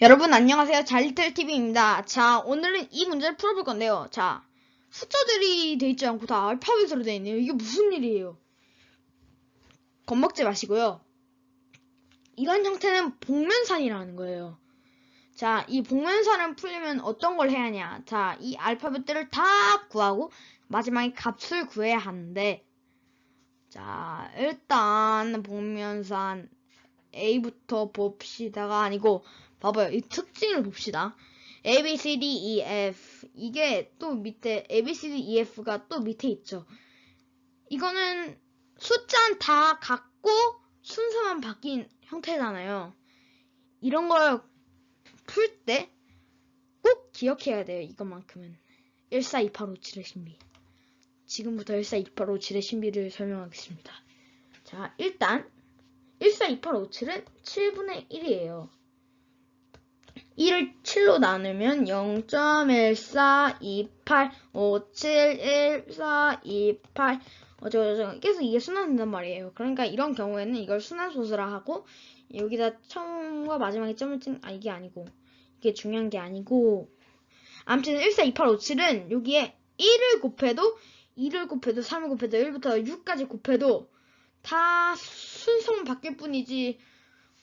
여러분 안녕하세요. 잘리틀TV입니다. 자, 오늘은 이 문제를 풀어볼 건데요. 자, 숫자들이 돼 있지 않고 다 알파벳으로 돼 있네요. 이게 무슨 일이에요? 겁먹지 마시고요. 이런 형태는 복면산이라는 거예요. 자, 이 복면산을 풀려면 어떤 걸 해야 하냐? 자, 이 알파벳들을 다 구하고 마지막에 값을 구해야 하는데 자, 일단 복면산 A부터 봅시다가 아니고 봐봐요. 이 특징을 봅시다. A, B, C, D, E, F. 이게 또 밑에, A, B, C, D, E, F가 또 밑에 있죠. 이거는 숫자는 다 같고 순서만 바뀐 형태잖아요. 이런 걸 풀 때 꼭 기억해야 돼요. 이것만큼은. 14285칠의 신비. 지금부터 14285칠의 신비를 설명하겠습니다. 자, 일단 14285칠은 7분의 1이에요. 1을 7로 나누면 0.1428571428 어쩌고저쩌고 계속 이게 순환된단 말이에요. 그러니까 이런 경우에는 이걸 순환소수라 하고 여기다 처음과 마지막에 점을 찍, 아 이게 아니고 이게 중요한 게 아니고 아무튼 1425857은 여기에 1을 곱해도 2를 곱해도 3을 곱해도 1부터 6까지 곱해도 다 순서만 바뀔 뿐이지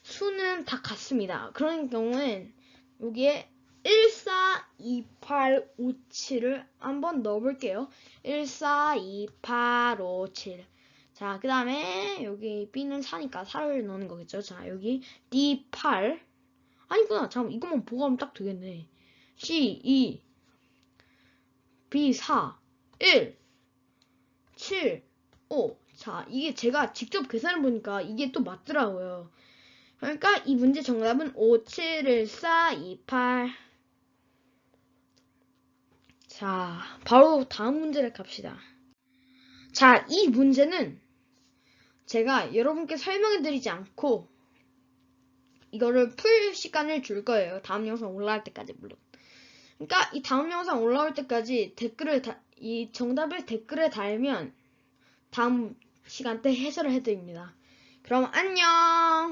수는 다 같습니다. 그런 경우는 여기에 142857을 한번 넣어볼게요. 142857. 자, 그 다음에 여기 B는 4니까 4를 넣는 거겠죠. 자, 여기 D8. 아니구나. 잠깐 이것만 보고 하면 딱 되겠네. C2 B4 1 7 5 자, 이게 제가 직접 계산해 보니까 이게 또 맞더라고요. 그러니까 이 문제 정답은 5, 7, 1, 4, 2, 8. 자, 바로 다음 문제를 갑시다. 자, 이 문제는 제가 여러분께 설명해 드리지 않고 이거를 풀 시간을 줄 거예요. 다음 영상 올라갈 때까지 물론. 그러니까 이 다음 영상 올라올 때까지 댓글을 다, 이 정답을 댓글에 달면 다음 시간 때 해설을 해드립니다. 그럼 안녕!